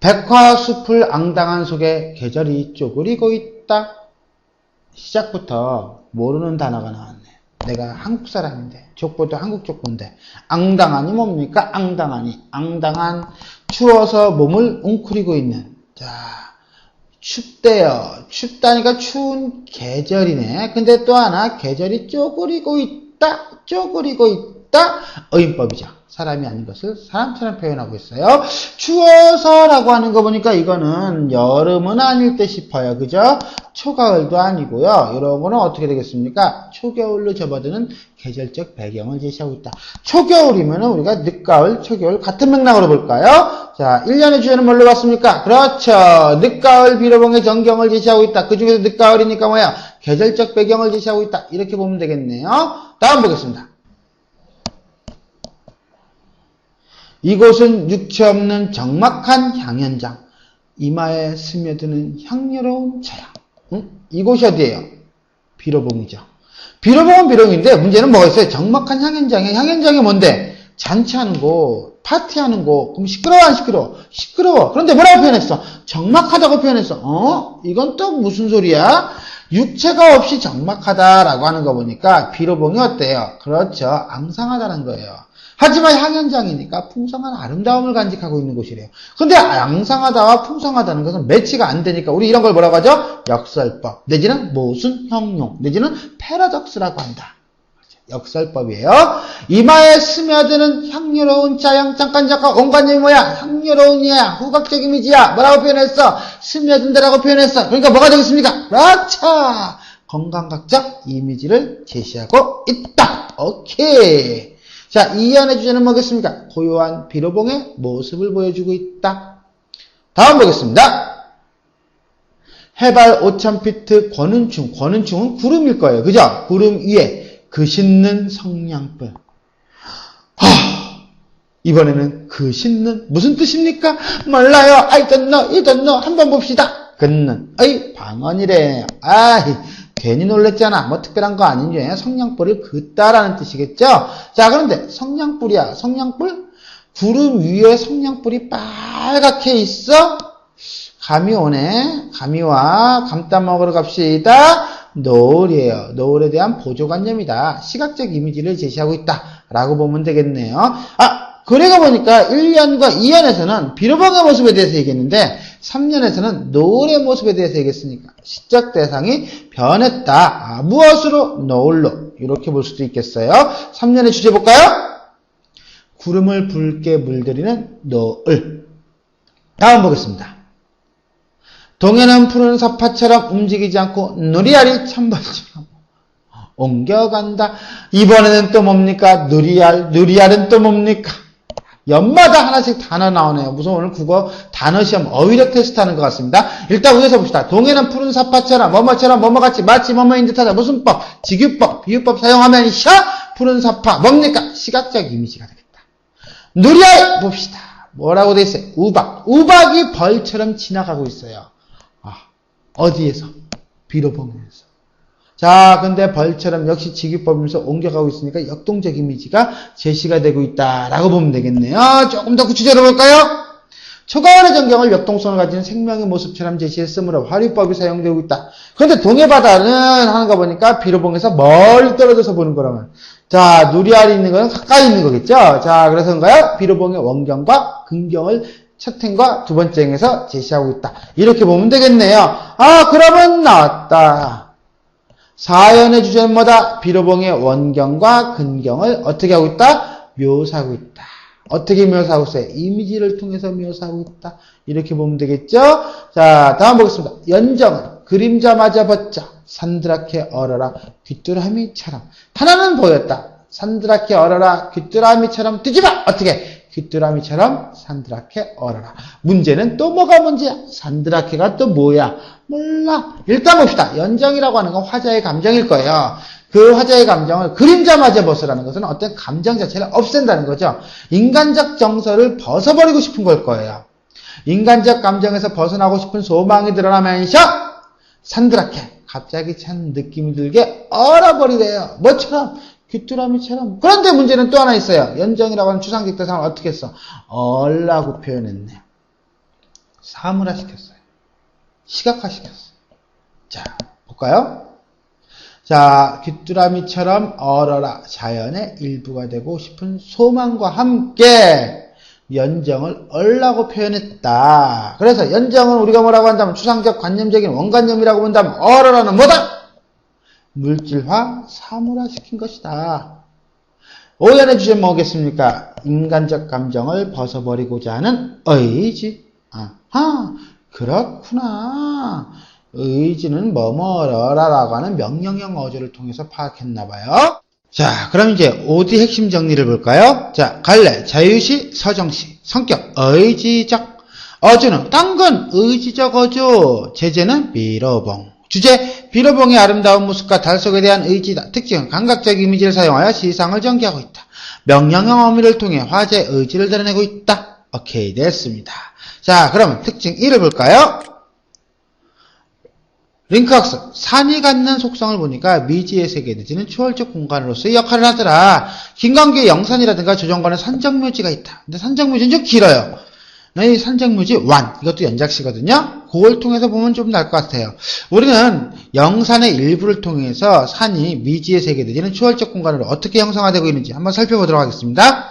백화숲을 앙당한 속에 계절이 쪼그리고 있다. 시작부터 모르는 단어가 나왔네. 내가 한국 사람인데, 족보도 한국 족보인데, 앙당한이 뭡니까? 앙당한이. 앙당한, 추워서 몸을 웅크리고 있는. 자, 춥대요. 춥다니까 추운 계절이네. 근데 또 하나, 계절이 쪼그리고 있다. 쪼그리고 있다. 어인법이죠. 사람이 아닌 것을 사람처럼 표현하고 있어요. 추워서라고 하는 거 보니까 이거는 여름은 아닐 때 싶어요. 그죠? 초가을도 아니고요. 거는 어떻게 되겠습니까? 초겨울로 접어드는 계절적 배경을 제시하고 있다. 초겨울이면 우리가 늦가을, 초겨울 같은 맥락으로 볼까요? 자, 1년의 주제는 뭘로 봤습니까? 그렇죠. 늦가을 비로봉의 전경을 제시하고 있다. 그 중에서 늦가을이니까 뭐야? 계절적 배경을 제시하고 있다. 이렇게 보면 되겠네요. 다음 보겠습니다. 이곳은 육체 없는 적막한 향연장, 이마에 스며드는 향유로운 차양. 응? 이곳이 어디예요? 비로봉이죠. 비로봉은 비로봉인데 문제는 뭐가 있어요? 적막한 향연장에 향연장이 뭔데? 잔치하는 곳, 파티하는 곳. 그럼 시끄러워 안 시끄러워? 시끄러워. 그런데 뭐라고 표현했어? 적막하다고 표현했어. 어? 이건 또 무슨 소리야? 육체가 없이 적막하다라고 하는 거 보니까 비로봉이 어때요? 그렇죠. 앙상하다는 거예요. 하지만 향연장이니까 풍성한 아름다움을 간직하고 있는 곳이래요. 근데 앙상하다와 풍성하다는 것은 매치가 안 되니까 우리 이런 걸 뭐라고 하죠? 역설법 내지는 모순 형용 내지는 패러독스라고 한다. 역설법이에요. 이마에 스며드는 향유로운 짜양 잠깐 잠깐 온관념이 뭐야? 향유로운 이야. 후각적 이미지야. 뭐라고 표현했어? 스며든다라고 표현했어. 그러니까 뭐가 되겠습니까? 그렇죠. 건강각적 이미지를 제시하고 있다. 오케이. 자, 이 안의 주제는 뭐겠습니까? 고요한 비로봉의 모습을 보여주고 있다. 다음 보겠습니다. 해발 5,000피트 권은충. 권은충은 구름일 거예요. 그죠? 구름 위에 그 씻는 성냥불. 하, 이번에는 그 씻는 무슨 뜻입니까? 몰라요. I don't know. I don't know. 한번 봅시다. 긋는. 어이, 방언이래. 아이, 괜히 놀랬잖아. 뭐 특별한 거 아니냐. 성냥불을 긋다라는 뜻이겠죠? 자, 그런데 성냥불이야. 성냥불? 구름 위에 성냥불이 빨갛게 있어? 감이 오네. 감이 와. 감따 먹으러 갑시다. 노을이에요. 노을에 대한 보조관념이다. 시각적 이미지를 제시하고 있다. 라고 보면 되겠네요. 아, 그래가 보니까 1년과 2년에서는 비로봉의 모습에 대해서 얘기했는데 3년에서는 노을의 모습에 대해서 얘기했으니까 시적 대상이 변했다. 아, 무엇으로? 노을로. 이렇게 볼 수도 있겠어요. 3년의 주제 볼까요? 구름을 붉게 물들이는 노을. 다음 보겠습니다. 동해는 푸른 사파처럼 움직이지 않고 누리알이 찬벌처럼 옮겨간다. 이번에는 또 뭡니까? 누리알. 누리알은 또 뭡니까? 연마다 하나씩 단어 나오네요. 무슨 오늘 국어 단어 시험 어휘력 테스트 하는 것 같습니다. 일단 위에서 봅시다. 동해는 푸른 사파처럼 뭐뭐처럼 뭐뭐같이 마치 뭐뭐인 듯하다. 무슨 법? 직유법, 비유법 사용하면 샤 푸른 사파 뭡니까? 시각적 이미지가 되겠다. 누리알 봅시다. 뭐라고 돼 있어요? 우박. 우박이 벌처럼 지나가고 있어요. 아, 어디에서? 비로 보면서. 자, 근데 벌처럼 역시 직유법이면서 옮겨가고 있으니까 역동적 이미지가 제시가 되고 있다라고 보면 되겠네요. 조금 더 구체적으로 볼까요? 초가을의 전경을 역동성을 가진 생명의 모습처럼 제시했으므로 화류법이 사용되고 있다. 그런데 동해바다는 하는 거 보니까 비로봉에서 멀리 떨어져서 보는 거라면 자, 누리알이 있는 거는 가까이 있는 거겠죠? 자, 그래서인가요? 비로봉의 원경과 근경을 첫 행과 두 번째 행에서 제시하고 있다. 이렇게 보면 되겠네요. 아, 그러면 나왔다. 사연의 주제는 뭐다? 비로봉의 원경과 근경을 어떻게 하고 있다? 묘사하고 있다. 어떻게 묘사하고 있어요? 이미지를 통해서 묘사하고 있다. 이렇게 보면 되겠죠? 자, 다음 보겠습니다. 연정은 그림자마저 벗자 산드랗게 얼어라 귀뚜라미처럼 하나는 보였다. 산드랗게 얼어라 귀뚜라미처럼 뛰지마 어떻게 귀뚜라미처럼 산드랗게 얼어라 문제는 또 뭐가 문제야 산드랗게가 또 뭐야 몰라 일단 봅시다 연정이라고 하는 건 화자의 감정일 거예요 그 화자의 감정을 그림자마저 벗으라는 것은 어떤 감정 자체를 없앤다는 거죠 인간적 정서를 벗어버리고 싶은 걸 거예요 인간적 감정에서 벗어나고 싶은 소망이 드러나면서 산드랗게 갑자기 찬 느낌이 들게 얼어버리래요. 뭐처럼? 귀뚜라미처럼. 그런데 문제는 또 하나 있어요. 연정이라고 하는 추상적 대상을 어떻게 했어? 얼라고 표현했네. 사물화 시켰어요. 시각화 시켰어요. 자, 볼까요? 자, 귀뚜라미처럼 얼어라 자연의 일부가 되고 싶은 소망과 함께 연정을 얼라고 표현했다. 그래서 연정은 우리가 뭐라고 한다면 추상적 관념적인 원관념이라고 본다면 얼어라는 뭐다? 물질화, 사물화 시킨 것이다. 오연의 주제 뭐겠습니까? 인간적 감정을 벗어버리고자 하는 의지. 아하, 그렇구나. 의지는 뭐뭐라라고 하는 명령형 어조를 통해서 파악했나 봐요. 자, 그럼 이제 OD 핵심 정리를 볼까요? 자, 갈래, 자유시, 서정시, 성격, 의지적. 어조는 딴건 의지적 어조, 제재는 비로봉. 주제, 비로봉의 아름다운 모습과 달 속에 대한 의지다. 특징은 감각적 이미지를 사용하여 시상을 전개하고 있다. 명령형 어미를 통해 화제의 의지를 드러내고 있다. 오케이, 됐습니다. 자, 그러면 특징 1을 볼까요? 링크 학습. 산이 갖는 속성을 보니까 미지의 세계 내지는 초월적 공간으로서의 역할을 하더라. 김광규의 영산이라든가 조정관에 산정묘지가 있다. 근데 산정묘지는 좀 길어요. 이 산정묘지 완. 이것도 연작시거든요. 그걸 통해서 보면 좀 나을 것 같아요. 우리는 영산의 일부를 통해서 산이 미지의 세계 내지는 초월적 공간으로 어떻게 형성화되고 있는지 한번 살펴보도록 하겠습니다.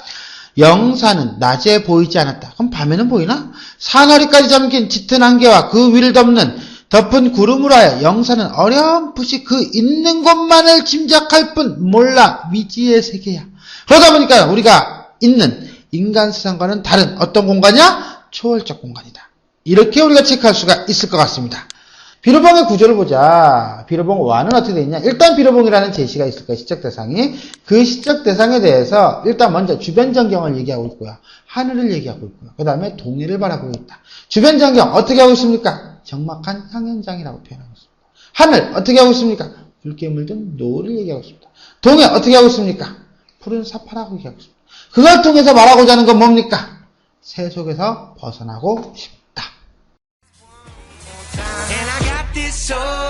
영산은 낮에 보이지 않았다. 그럼 밤에는 보이나? 사나리까지 잠긴 짙은 안개와 그 위를 덮는 덮은 구름으로 하여 영산은 어렴풋이 그 있는 것만을 짐작할 뿐 몰라 미지의 세계야. 그러다 보니까 우리가 있는 인간 세상과는 다른 어떤 공간이야? 초월적 공간이다. 이렇게 우리가 체크할 수가 있을 것 같습니다. 비로봉의 구조를 보자. 비로봉 완은 어떻게 되어 있냐? 일단 비로봉이라는 제시가 있을 거예요. 시적 대상이. 그 시적 대상에 대해서 일단 먼저 주변 전경을 얘기하고 있고요. 하늘을 얘기하고 있고요. 그 다음에 동해를 바라보고 있다. 주변 전경 어떻게 하고 있습니까? 정막한 향연장이라고 표현하고 있습니다. 하늘 어떻게 하고 있습니까? 붉게 물든 노를 얘기하고 있습니다. 동해 어떻게 하고 있습니까? 푸른 사파라고 얘기하고 있습니다. 그걸 통해서 말하고자 하는 건 뭡니까? 새 속에서 벗어나고 싶다. so